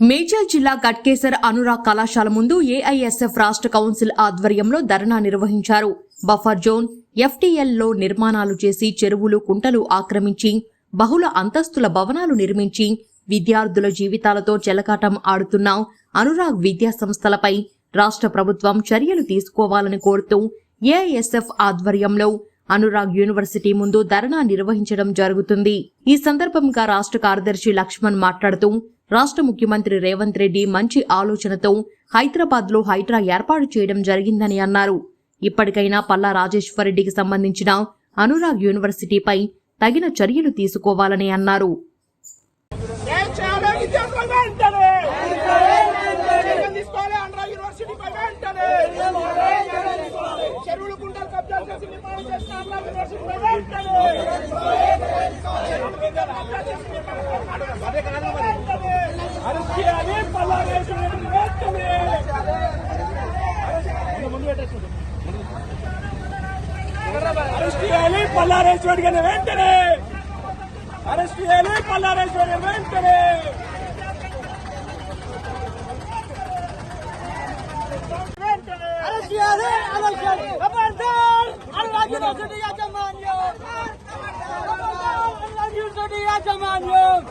మేడ్చల్ జిల్లా గట్కేసర్ అనురాగ్ కళాశాల ముందు ఏఐఎస్ఎఫ్ రాష్ట్ర కౌన్సిల్ ఆధ్వర్యంలో ధర్నా నిర్వహించారు. బఫర్ జోన్ ఎఫ్టీఎల్లో నిర్మాణాలు చేసి చెరువులు కుంటలు ఆక్రమించి బహుళ అంతస్తుల భవనాలు నిర్మించి విద్యార్థుల జీవితాలతో చెలకాటం ఆడుతున్న అనురాగ్ విద్యా సంస్థలపై రాష్ట్ర ప్రభుత్వం చర్యలు తీసుకోవాలని కోరుతూ ఏఐఎస్ఎఫ్ ఆధ్వర్యంలో అనురాగ్ యూనివర్సిటీ ముందు ధర్నా నిర్వహించడం జరుగుతుంది. ఈ సందర్భంగా రాష్ట్ర కార్యదర్శి లక్ష్మణ్ మాట్లాడుతూ రాష్ట్ర ముఖ్యమంత్రి రేవంత్ రెడ్డి మంచి ఆలోచనతో హైదరాబాద్లో హైడ్రా ఏర్పాటు చేయడం జరిగిందని అన్నారు. ఇప్పటికైనా పల్లా రాజేశ్వరరెడ్డికి సంబంధించిన అనురాగ్ యూనివర్సిటీపై తగిన చర్యలు తీసుకోవాలని అన్నారు. అరెస్ట్ చేయాలి పల్లారేశ్వరుడి గారిని వెంటనే అరెస్ట్ చేయాలి పల్లారేశ్వరి వెంటనే అరెస్ట్ చేయాలి అరెస్ట్ చేయాలి ఖబర్దార్ అనురాగ్ యూనివర్సిటీ యాజమాన్యం ఖబర్దార్ అనురాగ్ యూనివర్సిటీ యాజమాన్యం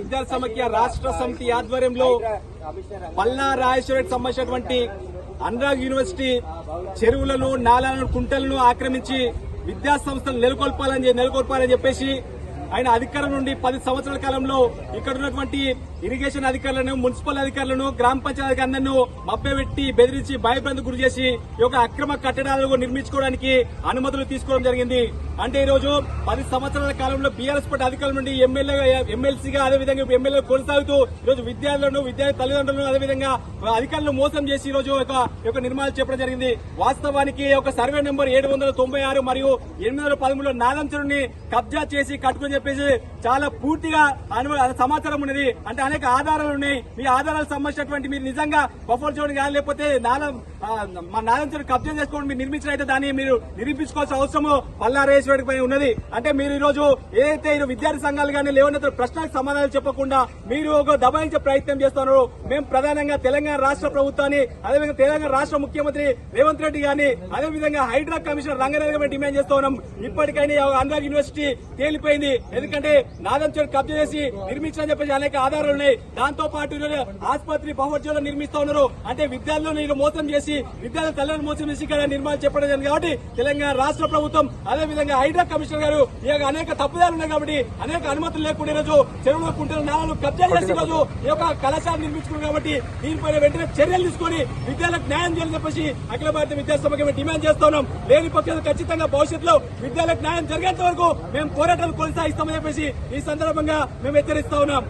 విద్యా సమైక్య రాష్ట్ర సమితి ఆధ్వర్యంలో పల్లా రాజేశ్వరికి సంబంధించినటువంటి అనురాగ్ యూనివర్సిటీ చెరువులను నాలాలను కుంటలను ఆక్రమించి విద్యా సంస్థలు నెలకొల్పాలని నెలకొల్పాలని చెప్పేసి ఆయన అధికారం నుండి పది సంవత్సరాల కాలంలో ఇక్కడ ఉన్నటువంటి ఇరిగేషన్ అధికారులను మున్సిపల్ అధికారులను గ్రామ పంచాయతీ అందరినూ మభ్యపెట్టి బెదిరించి భయభ్రంతి గురి చేసి ఈ యొక్క అక్రమ కట్టడాలను నిర్మించుకోవడానికి అనుమతులు తీసుకోవడం జరిగింది. అంటే ఈ రోజు పది సంవత్సరాల కాలంలో బీఆర్ఎస్ పార్టీ అధికారుల నుండి ఎమ్మెల్యే ఎమ్మెల్సీగా అదేవిధంగా ఎమ్మెల్యే కొనసాగుతూ ఈ రోజు విద్యార్థులను విద్యార్థి తల్లిదండ్రులను అదేవిధంగా అధికారులను మోసం చేసి ఈ రోజు ఒక నిర్మాణాలు చెప్పడం జరిగింది. వాస్తవానికి ఒక సర్వే నెంబర్ ఏడు వందల తొంభై ఆరు మరియు ఎనిమిది వందల పదమూడులో నాదం కబ్జా చేసి కట్టుకుని చెప్పేసి చాలా పూర్తిగా సమాచారం ఉన్నది. అంటే అనేక ఆధారాలు ఉన్నాయి. మీ ఆధారాలకు సంబంధించినటువంటి మీరు నిజంగా బఫర్ జోన్ కానీ లేకపోతే నాలం మా నాదం కబ్జం కబ్జా చేసుకోవడం మీరు నిర్మించినైతే దాన్ని మీరు నిరూపించుకోవాల్సిన అవసరము పల్లారేశ్వరుడి పై ఉన్నది. అంటే మీరు ఈ రోజు ఏదైతే విద్యార్థి సంఘాలు కానీ లేవనెత్తిన ప్రశ్నలకు సమాధానాలు చెప్పకుండా మీరు ఒక దబాయించే ప్రయత్నం చేస్తున్నారు. మేము ప్రధానంగా తెలంగాణ రాష్ట్ర ప్రభుత్వాన్ని అదేవిధంగా తెలంగాణ రాష్ట్ర ముఖ్యమంత్రి రేవంత్ రెడ్డి గాని అదేవిధంగా హైడ్రా కమిషనర్ రంగారెడ్డి డిమాండ్ చేస్తున్నాం ఇప్పటికైనా ఈ అనురాగ్ యూనివర్సిటీ తేలిపోయింది. ఎందుకంటే నాదం చెరువు కబ్జా చేసి నిర్మించాలని చెప్పేసి అనేక ఆధారాలు ఉన్నాయి. దాంతో పాటు ఆసుపత్రి బహుమత్యంలో నిర్మిస్తా ఉన్నారు. అంటే విద్యార్థులను ఈరోజు మోసం చేసి విద్యార్థుల తల్లిని మోసం చేసి ఇక్కడ నిర్మాణం చెప్పడం జరిగింది కాబట్టి తెలంగాణ రాష్ట్ర ప్రభుత్వం అదే విధంగా హైడ్రా కమిషనర్ గారు ఈ యొక్క అనేక తప్పుదాలు ఉన్నాయి కాబట్టి అనేక అనుమతులు లేకుండా ఈరోజు చెరువులు కుంటల నాలను కబ్జా చేసి ఈరోజు ఈ యొక్క కళాశాల నిర్మించుకున్నారు కాబట్టి దీనిపైన వెంటనే చర్యలు తీసుకొని విద్యార్థులకు న్యాయం చేయాలని చెప్పేసి అఖిల భారత విద్యాసభకి మేము డిమాండ్ చేస్తున్నాం లేని పక్షంలో ఖచ్చితంగా భవిష్యత్తులో విద్యార్థులకు న్యాయం జరిగేంత వరకు మేము పోరాటాలు కొనసాగిస్తామని చెప్పేసి ఈ సందర్భంగా మేము హెచ్చరిస్తా ఉన్నాం.